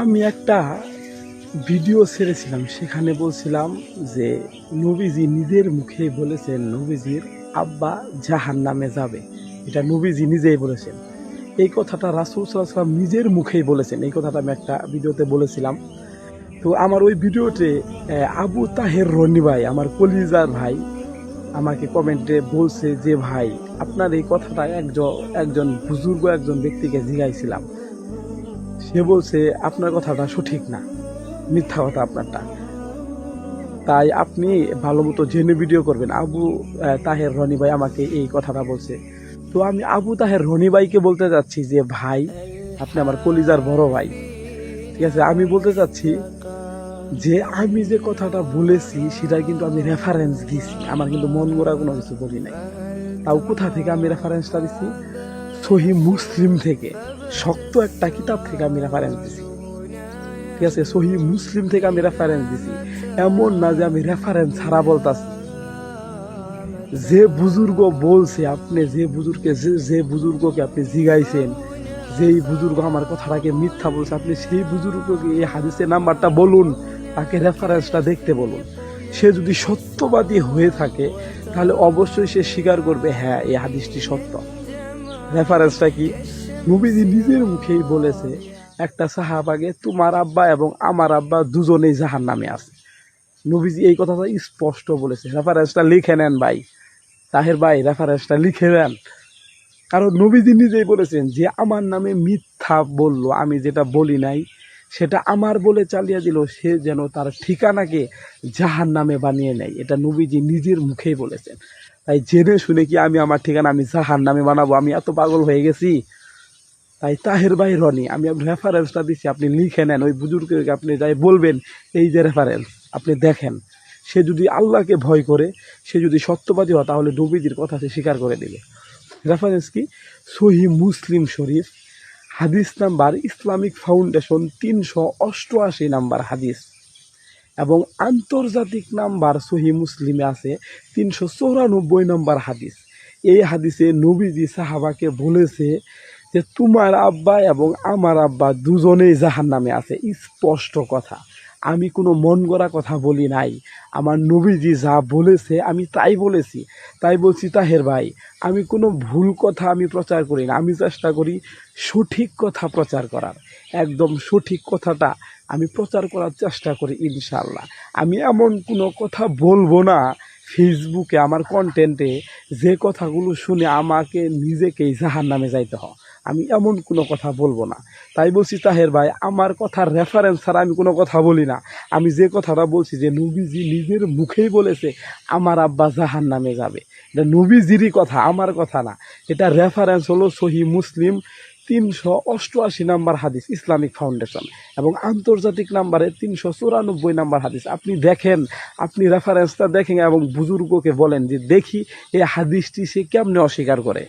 আমি একটা ভিডিও ছেড়েছিলাম, সেখানে বলছিলাম যে নবীজি নিজের মুখে বলেছেন, নবীজির আব্বা জাহান নামে যাবে। এটা নবীজি নিজেই বলেছেন। এই কথাটা রাসুল সাল্লাম নিজের মুখেই বলেছেন। এই কথাটা আমি একটা ভিডিওতে বলেছিলাম। তো আমার ওই ভিডিওতে আবু তাহের রনি ভাই, আমার কলিজার ভাই, আমাকে কমেন্টে বলছে যে, ভাই, আপনার এই কথাটা একজন একজন বুজুর্গ, একজন ব্যক্তিকে জিগাইছিলাম। সে বলছে, আপনার কথাটা সঠিক না। মিথ্যা কথা আপনারটা। তাই আপনি ভালো মতো জেনে ভিডিও করবেন। আবু তাহের রনি ভাই আমাকে এই কথাটা বলছে। তো আমি আবু তাহের রনি ভাইকে বলতে যাচ্ছি যে, ভাই, আপনি আমার কলিজার বড় ভাই। ঠিক আছে, আমি বলতে চাচ্ছি যে, আমি যে কথাটা বলেছি, সেটা কিন্তু আমি রেফারেন্স দিছি। আমার কিন্তু মন গড়া কোনো কিছু বলি নাই। তাও কোথা থেকে আমি রেফারেন্সটা দিছি? সহি মুসলিম থেকে, শক্ত একটা কিতাব থেকে আমি রেফারেন্স দিছি। ঠিক আছে? সহি মুসলিম থেকে আমি রেফারেন্স দিছি। এমন না যে আমি রেফারেন্স ছাড়া বলতাছি। যে বুজুর্গ বলছে, আপনি যে বুজুর্গকে যে- বুজুর্গকে আপনি জিগাইছেন, যেই বুজুর্গ আমার কথাটাকে মিথ্যা বলছে, আপনি সেই বুজুর্গকে এই হাদিসের নাম্বারটা বলুন, তাকে রেফারেন্সটা দেখতে বলুন। সে যদি সত্যবাদী হয়ে থাকে, তাহলে অবশ্যই সে স্বীকার করবে হ্যাঁ এই হাদিসটি সত্য। রেফারেন্সটা কি? নবীজি নিজের মুখেই বলেছে, একটা সাহাবাগে তোমার আব্বা এবং আমার আব্বা দুজনেই জাহান নামে আছে। নবীজি এই কথাটা স্পষ্ট বলেছে। রেফারেন্সটা লিখে নেন ভাই। তাহের ভাই রেফারেন্সটা লিখে নেন কারণ নবীজি নিজেই বলেছেন যে, আমার নামে মিথ্যা বলল, আমি যেটা বলি নাই, সেটা আমার বলে চালিয়ে দিল, সে যেন তার ঠিকানাকে জাহান নামে বানিয়ে নেয়। এটা নবীজি নিজের মুখেই বলেছেন। তাই জেনে শুনে কি আমি আমার ঠিকানা আমি জাহান নামে বানাবো? আমি এত পাগল হয়ে গেছি। তাই তাহের ভাই রনি, আমি রেফারেন্সটা দিচ্ছি আপনি লিখে নেন, ওই বুজুর্গকে আপনি যাই বলবেন, এই যে রেফারেন্স আপনি দেখেন। সে যদি আল্লাহকে ভয় করে, সে যদি সত্যবাদী হয়, তাহলে নবীজির কথা সে স্বীকার করে দেবে রেফারেন্স কি? সহি মুসলিম শরীফ, হাদিস নাম্বার ইসলামিক ফাউন্ডেশন তিনশো অষ্টআশি নাম্বার হাদিস। এবং আন্তর্জাতিক নাম্বার সহি মুসলিমে আছে তিনশো চৌরানব্বই নম্বর হাদিস। এই হাদিসে নবীজি সাহাবাকে বলেছে যে, তোমার আব্বা এবং আমার আব্বা দুজনেই জাহান নামে আছে। স্পষ্ট কথা। আমি কোনো মন গড়া কথা বলি নাই। আমার নবীজি যা বলেছে, আমি তাই বলেছি। তাই বলছি, তাহের ভাই, আমি কোনো ভুল কথা আমি প্রচার করি না। আমি চেষ্টা করি সঠিক কথা প্রচার করার। একদম সঠিক কথাটা আমি প্রচার করার চেষ্টা করি ইনশাল্লাহ আমি এমন কোনো কথা বলব না ফেসবুকে আমার কন্টেন্টে যে কথাগুলো শুনে আমাকে নিজেকেই জাহান নামে যাইতে হয়। আমি এমন কোনো কথা বলব না। তাই বলছি, তাহের ভাই, আমার কথার রেফারেন্স ছাড়া আমি কোনো কথা বলি না। আমি যে কথাটা বলছি যে নবীজি নিজের মুখেই বলেছে, আমার আব্বা জাহান নামে যাবে। এটা নবীজিরই কথা, আমার কথা না। এটা রেফারেন্স হলো সহি মুসলিম তিনশো অষ্টআশি নাম্বার হাদিস, ইসলামিক ফাউন্ডেশন এবং আন্তর্জাতিক নাম্বারে তিনশো চুরানব্বই নাম্বার হাদিস। আপনি দেখেন, আপনি রেফারেন্সটা দেখেন এবং বুজুর্গকে বলেন যে, দেখি, এই হাদিসটি সে কেমনে অস্বীকার করে?